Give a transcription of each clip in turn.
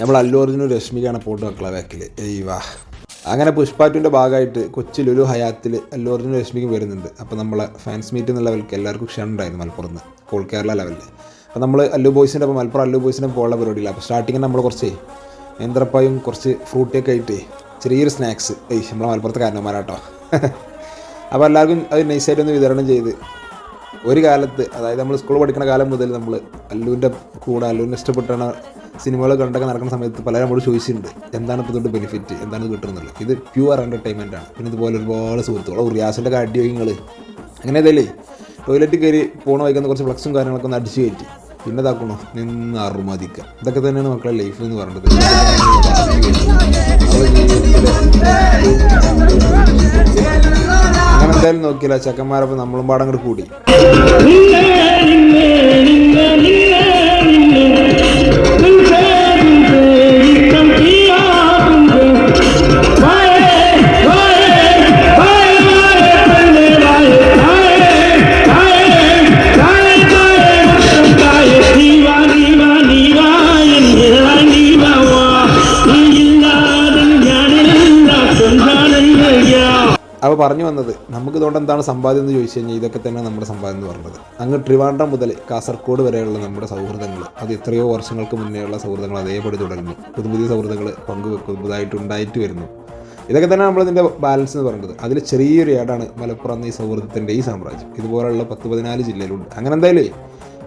നമ്മൾ അല്ലു അർജുനും രശ്മിക്കാണ് പോട്ട് മക്കളെ ബാക്കിൽ ഏയ് വാ അങ്ങനെ പുഷ്പാറ്റുവിന്റെ ഭാഗമായിട്ട് കൊച്ചി ലുലു ഹയാത്തിൽ അല്ലു അർജുനും രശ്മിക്കും വരുന്നുണ്ട് അപ്പോൾ നമ്മളെ ഫാൻസ് മീറ്റ് എന്ന ലെവലിൽ എല്ലാവർക്കും ക്ഷണം ഉണ്ടായിരുന്നു മലപ്പുറത്ത് കോൾ കേരള ലെവലിൽ അപ്പോൾ നമ്മൾ അല്ലു ബോയ്സിന്റെ അപ്പോൾ മലപ്പുറം അല്ലു ബോയ്സിന്റെ പോകാനുള്ള പരിപാടിയില്ല. അപ്പോൾ സ്റ്റാർട്ടിങ്ങിൽ നമ്മൾ കുറച്ച് നേന്ത്രപ്പായും കുറച്ച് ഫ്രൂട്ടിയൊക്കെ ആയിട്ട് ചെറിയൊരു സ്നാക്സ് ഏയ് നമ്മൾ മലപ്പുറത്തെ കാരണവന്മാരാട്ടോ. അപ്പോൾ എല്ലാവർക്കും അത് നൈസായിട്ട് ഒന്ന് വിതരണം ചെയ്ത് ഒരു കാലത്ത് അതായത് നമ്മൾ സ്കൂൾ പഠിക്കുന്ന കാലം മുതൽ നമ്മൾ അല്ലുവിന്റെ കൂടെ അല്ലുവിനെ ഇഷ്ടപ്പെട്ടാണ് സിനിമകൾ കണ്ടൊക്കെ നടക്കുന്ന സമയത്ത് പലരും നമ്മൾ ചോദിച്ചിട്ടുണ്ട് എന്താണ് ഇപ്പോൾ ഇതുകൊണ്ട് ബെനിഫിറ്റ് എന്താണ് കിട്ടുന്നുള്ളത് ഇത് പ്യുവർ എന്റർടൈൻമെന്റ് ആണ്. പിന്നെ ഇതുപോലെ ഒരുപാട് സുഹൃത്തുക്കൾ റിയാസിന്റെ കാർഡിയോങ്ങൾ അങ്ങനെ ഇതല്ലേ? ടോയ്ലറ്റ് കയറി പോണ വൈകുന്ന കുറച്ച് ഫ്ലക്സും കാര്യങ്ങളൊക്കെ ഒന്ന് അടിച്ചു കയറ്റി. പിന്നെ ഇതാക്കണോ? നിന്ന് അറുമതിക്കുക ഇതൊക്കെ തന്നെയാണ് മക്കളെ ലൈഫ് എന്ന് പറയുന്നത് അങ്ങനെ എന്തായാലും നോക്കിയില്ല ചെക്കന്മാരപ്പം നമ്മളും പാടം അങ്ങോട്ട് കൂടി അപ്പോൾ പറഞ്ഞു വന്നത്? നമുക്ക് ഇതുകൊണ്ട് എന്താണ് സമ്പാദ്യം എന്ന് ചോദിച്ചു കഴിഞ്ഞാൽ ഇതൊക്കെ തന്നെ നമ്മുടെ സമ്പാദ്യം എന്ന് പറഞ്ഞത്. അങ്ങ് ട്രിവാൻഡ്രം മുതൽ കാസർഗോഡ് വരെയുള്ള നമ്മുടെ സൗഹൃദങ്ങൾ അത് എത്രയോ വർഷങ്ങൾക്ക് മുന്നേയുള്ള സൗഹൃദങ്ങൾ അതേപടി തുടരുന്നു. പുതിയ പുതിയ സൗഹൃദങ്ങൾ പങ്കുവെക്കും പുതുതായിട്ട് ഉണ്ടായിട്ട് വരുന്നു ഇതൊക്കെ തന്നെ നമ്മളിതിന്റെ ബാലൻസ് എന്ന് പറയുന്നത്. അതിൽ ചെറിയൊരു ഏടാണ് മലപ്പുറം എന്ന ഈ സൗഹൃദത്തിന്റെ ഈ സാമ്രാജ്യം. ഇതുപോലെയുള്ള പത്ത് പതിനാല് ജില്ലയിലുണ്ട്. അങ്ങനെ എന്തായാലും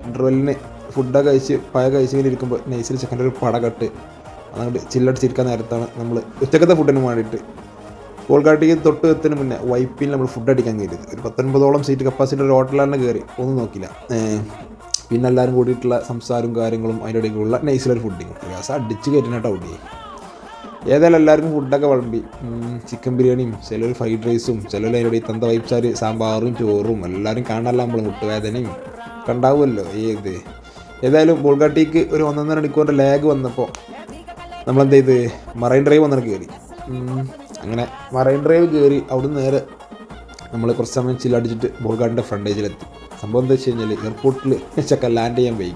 ഇന്റർവെല്ലിന് ഫുഡൊക്കെ കഴിച്ച് പഴ കഴിച്ചിങ്ങനെ ഇരിക്കുമ്പോൾ നൈസിൽ ചെക്കന്റെ ഒരു പടകട്ട് അതുകൊണ്ട് ചില്ലടിച്ചിരിക്കാൻ നേരത്താണ് നമ്മൾ ഉച്ചക്കത്തെ ഫുഡിന് വേണ്ടിയിട്ട് കോൾക്കാട്ടിക്ക് തൊട്ട് എത്തിന് മുന്നേ വൈപ്പിൽ നമ്മൾ ഫുഡ് അടിക്കാൻ കയറിയത് ഒരു പത്തൊൻപതോളം സീറ്റ് കപ്പാസിറ്റി ഒരു ഹോട്ടലാണ് കയറി. ഒന്നും നോക്കില്ല പിന്നെ എല്ലാവരും കൂടിയിട്ടുള്ള സംസാരവും കാര്യങ്ങളും അതിന്റെ ഇടയ്ക്കുള്ള നൈസിലൊരു ഫുഡിങ് ഗ്യാസ് അടിച്ച് കയറ്റിനായിട്ട് ഔട്ട് ചെയ്യും ഏതായാലും എല്ലാവർക്കും ഫുഡൊക്കെ വിളമ്പി. ചിക്കൻ ബിരിയാണിയും ചിലർ ഫ്രൈഡ് റൈസും ചിലർ അതിന്റെ ഈ തന്ത വൈപ്സാർ സാമ്പാറും ചോറും എല്ലാവരും കാണാനല്ല നമ്മൾ മുട്ടുവേദനയും. കണ്ടാവുമല്ലോ ഏത് ഏതായാലും ബോൾഗാട്ടിക്ക് ഒരു ഒന്നൊന്നര മണിക്കൂറിന്റെ ലാഗ് വന്നപ്പോൾ നമ്മളെന്ത് ചെയ്ത്? മറൈൻ ഡ്രൈവ് വന്നിട്ട് കയറി. അങ്ങനെ മറൈൻ ഡ്രൈവ് കയറി അവിടുന്ന് നേരെ നമ്മൾ കുറച്ച് സമയം ചില്ലടിച്ചിട്ട് ബോൾഗാട്ടിന്റെ ഫ്രണ്ടേജിലെത്തി സംഭവം എന്താ വെച്ച് കഴിഞ്ഞാൽ എയർപോർട്ടിൽ ചക്ക ലാൻഡ് ചെയ്യാൻ വൈകി.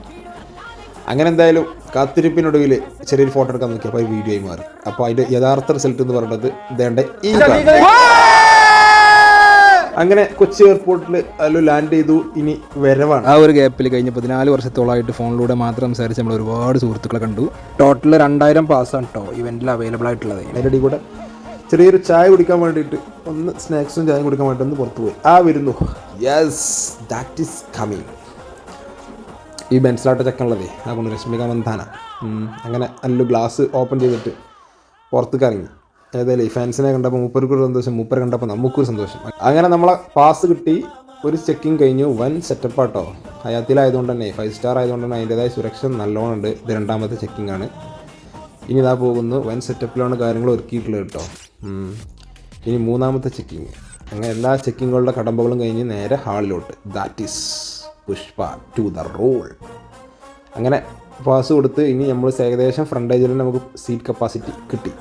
അങ്ങനെ എന്തായാലും കാത്തിരിപ്പിനൊടുവിൽ ചെറിയൊരു ഫോട്ടോ എടുക്കാൻ നോക്കി അപ്പോൾ വീഡിയോ ആയി മാറി. അപ്പോൾ അതിന്റെ യഥാർത്ഥ റിസൾട്ട് എന്ന് പറയുന്നത് ഇതേണ്ട ഈ അങ്ങനെ കൊച്ചി എയർപോർട്ടിൽ അല്ലോ ലാൻഡ് ചെയ്തു. ഇനി വരവാണ്. ആ ഒരു ഗ്യാപ്പിൽ കഴിഞ്ഞ പതിനാല് വർഷത്തോളമായിട്ട് ഫോണിലൂടെ മാത്രം സംസാരിച്ച് നമ്മൾ ഒരുപാട് സുഹൃത്തുക്കളെ കണ്ടു. ടോട്ടൽ രണ്ടായിരം പാസ്സാണ് കേട്ടോ ഇവന്റിൽ അവൈലബിൾ ആയിട്ടുള്ളത്. അതിന്റെ കൂടെ ചെറിയൊരു ചായ കുടിക്കാൻ വേണ്ടിയിട്ട് ഒന്ന് സ്നാക്സും ചായയും കുടിക്കാൻ വേണ്ടി ഒന്ന് പുറത്ത് പോയി. ആ വരുന്നു. യെസ് ദാറ്റ് ഈസ് കമ്മിങ് ഈ ബെൻസിലാട്ട ചക്കനുള്ളതേ ആ കൊണ്ട് രശ്മിക മന്ദാന. അങ്ങനെ അല്ലു ഗ്ലാസ് ഓപ്പൺ ചെയ്തിട്ട് പുറത്തേക്ക് ഇറങ്ങി. ഏതായാലും ഫാൻസിനെ കണ്ടപ്പോൾ മൂപ്പർക്കൊരു സന്തോഷം മൂപ്പർ കണ്ടപ്പോൾ നമുക്കൊരു സന്തോഷം. അങ്ങനെ നമ്മളെ പാസ് കിട്ടി. ഒരു ചെക്കിങ് കഴിഞ്ഞു. വൻ സെറ്റപ്പ് ആട്ടോ. ഹയാത്തിലായതുകൊണ്ട് തന്നെ ഫൈവ് സ്റ്റാർ ആയതുകൊണ്ട് തന്നെ അതിന്റെതായ സുരക്ഷ നല്ലോണം ഉണ്ട്. ഇത് രണ്ടാമത്തെ ചെക്കിംഗ് ആണ്. ഇനി ഇതാ പോകുന്നു വൻ സെറ്റപ്പിലാണ് കാര്യങ്ങൾ ഒരുക്കിയിട്ടുള്ളത് കേട്ടോ. ഇനി മൂന്നാമത്തെ ചെക്കിങ് അങ്ങനെ എല്ലാ ചെക്കിങ്ങുകളുടെ കടമ്പകളും കഴിഞ്ഞ് നേരെ ഹാളിലോട്ട്. That is Pushpa two the rule അങ്ങനെ പാസ് കൊടുത്ത് ഇനി നമ്മൾ ഏകദേശം ഫ്രണ്ടേജിൽ നമുക്ക് സീറ്റ് കപ്പാസിറ്റി കിട്ടി.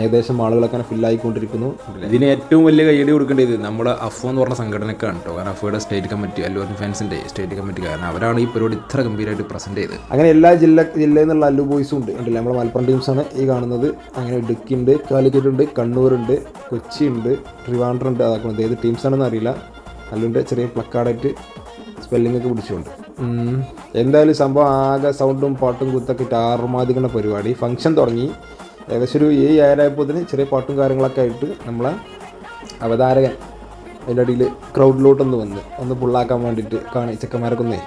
ഏകദേശം ആളുകളൊക്കെ ഫില്ലായിക്കൊണ്ടിരിക്കുന്നു ഇതിന് ഏറ്റവും വലിയ കൈയടി കൊടുക്കേണ്ടത് നമ്മുടെ അഫോ എന്ന് പറഞ്ഞ സംഘടനക്കാണ് കേട്ടോ. കാരണം അഫോയുടെ സ്റ്റേറ്റ് കമ്മിറ്റി അല്ലു ഫാൻസിന്റെ ഫാൻസിന്റെ സ്റ്റേറ്റ് കമ്മിറ്റി കാരണം അവരാണ് ഈ പരിപാടി ഇത്ര ഗംഭീരമായിട്ട് പ്രസന്റ് ചെയ്തത്. അങ്ങനെ എല്ലാ ജില്ല ജില്ലയിൽ നിന്നുള്ള അല്ലു ബോയ്സും ഉണ്ട്. ഉണ്ടല്ലേ നമ്മുടെ മലപ്പുറം ടീംസാണ് ഈ കാണുന്നത്. അങ്ങനെ ഇടുക്കി ഉണ്ട് കാലിക്കറ്റ് ഉണ്ട് കണ്ണൂരുണ്ട് കൊച്ചി ഉണ്ട് ട്രിവാൻഡ്രം ഉണ്ട്. അതാക്കുന്നത് ഏത് ടീംസാണെന്ന് അറിയില്ല. അല്ലുവിന്റെ ചെറിയ പ്ലക്കാർഡായിട്ട് സ്പെല്ലിംഗ് ഒക്കെ പിടിച്ചുകൊണ്ട്. എന്തായാലും സംഭവം ആകെ സൗണ്ടും പാട്ടും കുത്തൊക്കെ ഇട്ട് ആറുമാതിക്കുന്ന പരിപാടി. ഫംഗ്ഷൻ തുടങ്ങി. ഏകദേശം ഒരു ഏഴ് ഏഴായപ്പോൾ ചെറിയ പാട്ടും കാര്യങ്ങളൊക്കെ ആയിട്ട് നമ്മളെ അവതാരകൻ അതിന്റെ അടിയിൽ ക്രൗഡിലോട്ടൊന്ന് വന്ന് ഒന്ന് പുള്ളാക്കാൻ വേണ്ടിയിട്ട് കാണി ചെക്കന്മാരൊക്കെ ഒന്നേ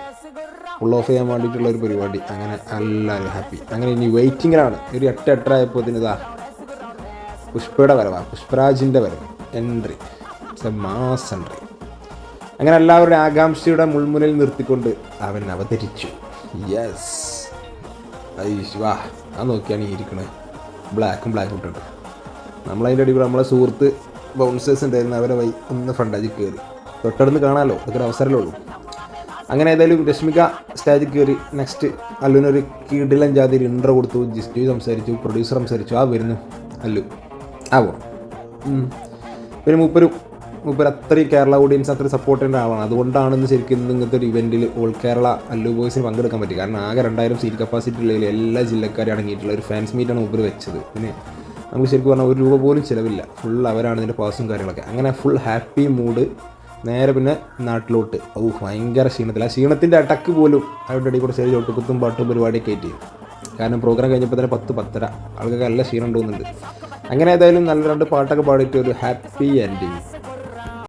ഓഫ് ചെയ്യാൻ വേണ്ടിയിട്ടുള്ള ഒരു പരിപാടി. അങ്ങനെ എല്ലാവരും ഹാപ്പി അങ്ങനെ ഇനി വെയിറ്റിങ്ങിലാണ് ഒരു എട്ട് എട്ടര ആയപ്പോൾ ഇതാ പുഷ്പയുടെ വരവാ. പുഷ്പരാജിന്റെ വരവ്. എൻട്രി മാസ് എൻട്രി അങ്ങനെ എല്ലാവരുടെ ആകാംക്ഷയുടെ മുൾമുനയിൽ നിർത്തിക്കൊണ്ട് അവൻ അവതരിച്ചു. യെസ് ഐ വാ നോക്കിയാണ് ഈ ഇരിക്കണത്. ബ്ലാക്കും ബ്ലാക്കും ഇട്ടിട്ട്. നമ്മളതിന്റെ അടി കൂടെ നമ്മളെ സുഹൃത്ത് ബൗൺസേഴ്സ് ഉണ്ടായിരുന്നു അവരെ വൈ ഒന്ന് ഫ്രണ്ടാജി കയറി. തൊട്ടടുന്ന് കാണാമല്ലോ അതൊക്കെ ഒരു അവസരമല്ലേ ഉള്ളൂ. അങ്ങനെ ഏതായാലും രശ്മിക സ്റ്റേജിൽ കയറി നെക്സ്റ്റ് അല്ലുവിനൊരു കീടിലൻ ജാതി ഇൻട്രോ കൊടുത്തു ജിസ്റ്റു സംസാരിച്ചു പ്രൊഡ്യൂസർ സംസാരിച്ചു. ആ വരുന്നു അല്ലു. ആ പിന്നെ മൂപ്പരും മൂപ്പർ അത്രയും കേരള ഓഡിയൻസ് അത്രയും സപ്പോർട്ട് ചെയ്യേണ്ട ആളാണ്. അതുകൊണ്ടാണെന്ന് ശരിക്കും ഇങ്ങനത്തെ ഒരു ഇവന്റിൽ ഓൾ കേരള അല്ലു ബോയ്സിന് പങ്കെടുക്കാൻ പറ്റി. കാരണം ആകെ രണ്ടായിരം സീറ്റ് കപ്പാസിറ്റി ഉള്ളതിൽ എല്ലാ ജില്ലക്കാരും അടങ്ങിയിട്ടുള്ള ഒരു ഫാൻസ് മീറ്റാണ് മൂപ്പർ വെച്ചത്. പിന്നെ നമുക്ക് ശരിക്കും പറഞ്ഞാൽ ഒരു രൂപ പോലും ചിലവില്ല. ഫുൾ അവരാണ് ഇതിന്റെ പാസും കാര്യങ്ങളൊക്കെ. അങ്ങനെ ഫുൾ ഹാപ്പി മൂഡ് നേരെ പിന്നെ നാട്ടിലോട്ട്. ഓ ഭയങ്കര ക്ഷീണത്തിൽ ആ ക്ഷീണത്തിന്റെ അടക്ക് പോലും അവരുടെ ഇടയിൽ കൂടെ ചെറിയ ചോട്ടുകുത്തും പാട്ടും പരിപാടിയൊക്കെ ആയിട്ട് കാരണം പ്രോഗ്രാം കഴിഞ്ഞപ്പോൾ തന്നെ പത്ത് പത്തര ആൾക്കൊക്കെ നല്ല ക്ഷീണം തോന്നുന്നുണ്ട്. അങ്ങനെ ഏതായാലും നല്ല രണ്ട് പാട്ടൊക്കെ പാടിയിട്ട് ഒരു ഹാപ്പി എൻഡിങ്